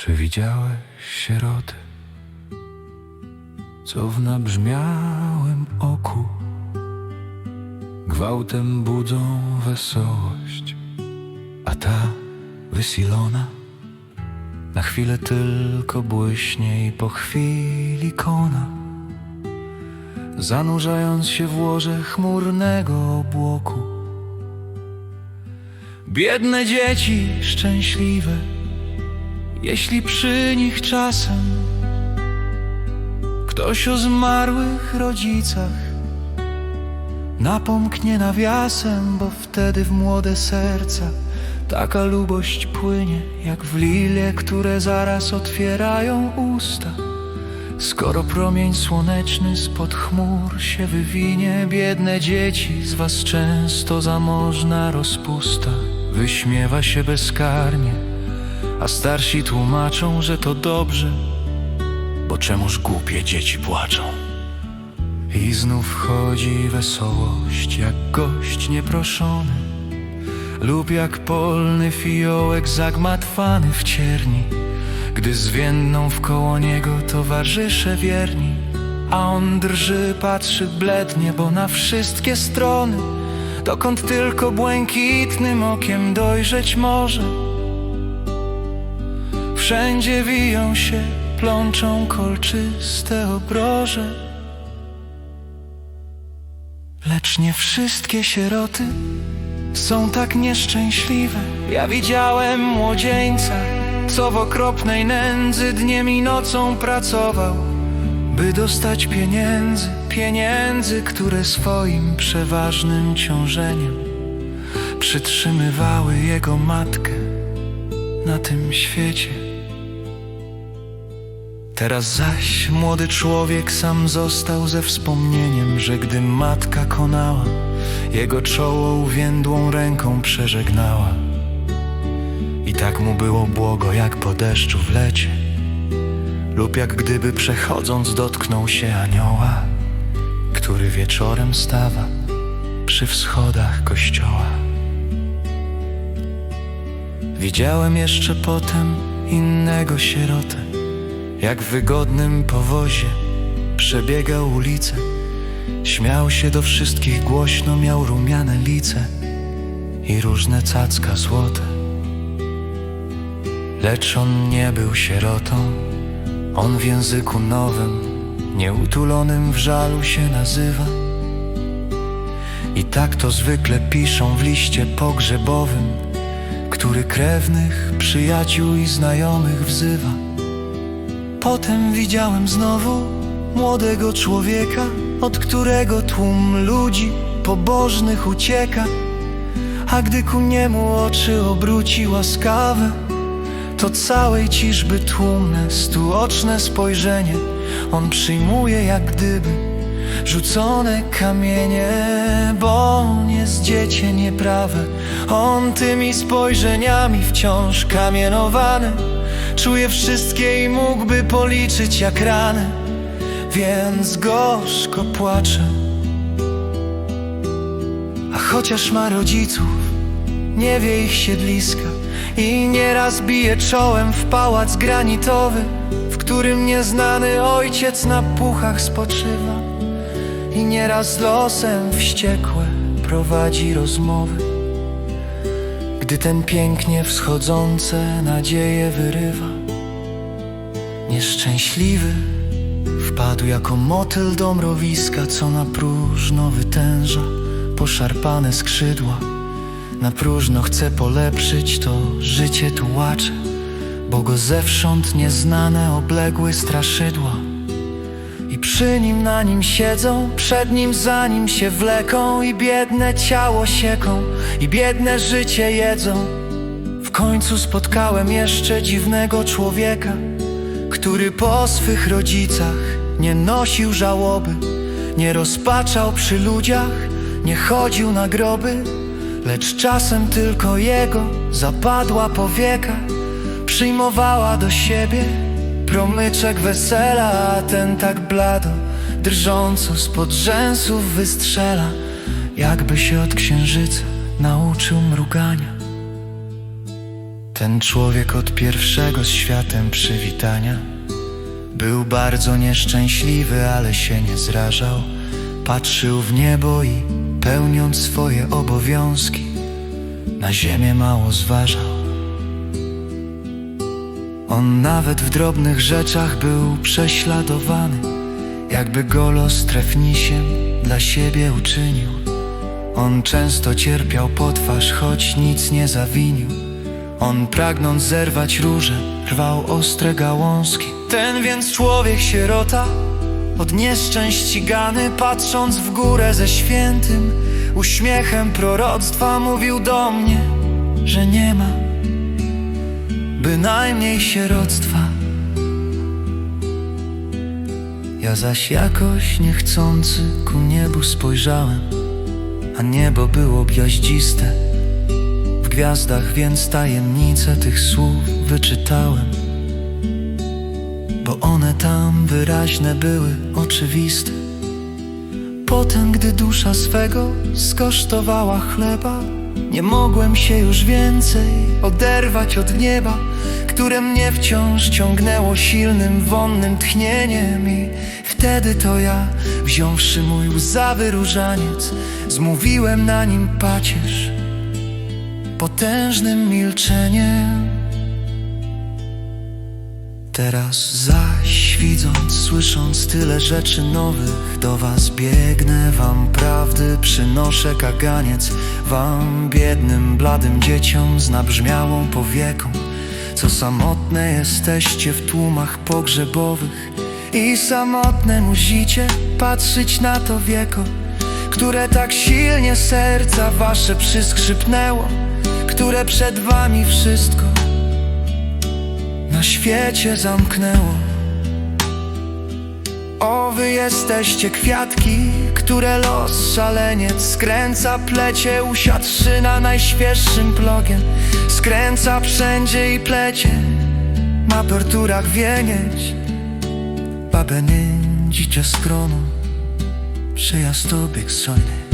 Czy widziałeś sieroty, co w nabrzmiałym oku gwałtem budzą wesołość, a ta wysilona na chwilę tylko błyśnie i po chwili kona, zanurzając się w łoże chmurnego obłoku. Biedne dzieci szczęśliwe jeśli przy nich czasem ktoś o zmarłych rodzicach napomknie nawiasem, bo wtedy w młode serca taka lubość płynie jak w lilie, które zaraz otwierają usta. Skoro promień słoneczny spod chmur się wywinie, biedne dzieci z was często zamożna rozpusta wyśmiewa się bezkarnie a starsi tłumaczą, że to dobrze, bo czemuż głupie dzieci płaczą. I znów wchodzi wesołość, jak gość nieproszony, lub jak polny fiołek zagmatwany w cierni, gdy zwienną wkoło niego towarzysze wierni, a on drży, patrzy blednie, bo na wszystkie strony, dokąd tylko błękitnym okiem dojrzeć może. Wszędzie wiją się, plączą kolczyste obroże. Lecz nie wszystkie sieroty są tak nieszczęśliwe. Ja widziałem młodzieńca, co w okropnej nędzy dniem i nocą pracował, by dostać pieniędzy, pieniędzy, które swoim przeważnym ciążeniem przytrzymywały jego matkę na tym świecie. Teraz zaś młody człowiek sam został ze wspomnieniem, że gdy matka konała, jego czoło uwiędłą ręką przeżegnała. I tak mu było błogo jak po deszczu w lecie, lub jak gdyby przechodząc dotknął się anioła, który wieczorem stawa przy wschodach kościoła. Widziałem jeszcze potem innego sierotę jak w wygodnym powozie przebiegał ulicę Śmiał się do wszystkich głośno, miał rumiane lice I różne cacka złote. Lecz on nie był sierotą On w języku nowym, nieutulonym w żalu się nazywa. I tak to zwykle piszą w liście pogrzebowym Który krewnych, przyjaciół i znajomych wzywa Potem widziałem znowu młodego człowieka, od którego tłum ludzi pobożnych ucieka. A gdy ku niemu oczy obróci łaskawe, to całej ciżby tłumne, stuoczne spojrzenie on przyjmuje jak gdyby rzucone kamienie, bo on jest dziecię nieprawe. On tymi spojrzeniami wciąż kamienowany. Czuje wszystkie i mógłby policzyć jak rany Więc gorzko płacze. A chociaż ma rodziców Nie wie ich siedliska I nieraz bije czołem w pałac granitowy W którym nieznany ojciec na puchach spoczywa I nieraz losem wściekłe prowadzi rozmowy gdy ten pięknie wschodzące nadzieje wyrywa. Nieszczęśliwy wpadł jako motyl do mrowiska, co na próżno wytęża poszarpane skrzydła. Na próżno chce polepszyć to życie tułacze, bo go zewsząd nieznane obległy straszydła. Przy nim na nim siedzą, przed nim za nim się wleką I biedne ciało sieką, i biedne życie jedzą. W końcu spotkałem jeszcze dziwnego człowieka Który po swych rodzicach nie nosił żałoby Nie rozpaczał przy ludziach, nie chodził na groby Lecz czasem tylko jego zapadła powieka Przyjmowała do siebie promyczek wesela, a ten tak blado, drżąco spod rzęsów wystrzela, jakby się od księżyca nauczył mrugania. Ten człowiek od pierwszego z światem przywitania Był bardzo nieszczęśliwy, ale się nie zrażał. Patrzył w niebo i pełniąc swoje obowiązki Na ziemię mało zważał On nawet w drobnych rzeczach był prześladowany. Jakby go los trefnisiem dla siebie uczynił. On często cierpiał po twarz, choć nic nie zawinił. On pragnąc zerwać róże, rwał ostre gałązki. Ten więc człowiek sierota, od nieszczęść ścigany Patrząc w górę ze świętym uśmiechem proroctwa Mówił do mnie, że nie ma bynajmniej sieroctwa. Ja zaś jakoś niechcący ku niebu spojrzałem A niebo było gwiaździste. W gwiazdach więc tajemnice tych słów wyczytałem Bo one tam wyraźne były, oczywiste. Potem, gdy dusza swego skosztowała chleba Nie mogłem się już więcej oderwać od nieba Które mnie wciąż ciągnęło silnym, wonnym tchnieniem I wtedy to ja, wziąwszy mój łzawy różaniec Zmówiłem na nim pacierz potężnym milczeniem Teraz zaś widząc, słysząc tyle rzeczy nowych Do was biegnę, wam prawdy przynoszę kaganiec Wam biednym, bladym dzieciom z nabrzmiałą powieką. Co samotne jesteście w tłumach pogrzebowych I samotne musicie patrzeć na to wieko Które tak silnie serca wasze przyskrzypnęło Które przed wami wszystko na świecie zamknęło. O, wy jesteście kwiatki, które los szaleniec skręca, plecie, usiadłszy na najświeższym plogiem. Skręca wszędzie i plecie, ma porturach wienieć. Babę nędzicie skronu, przyjazd obieg sojny.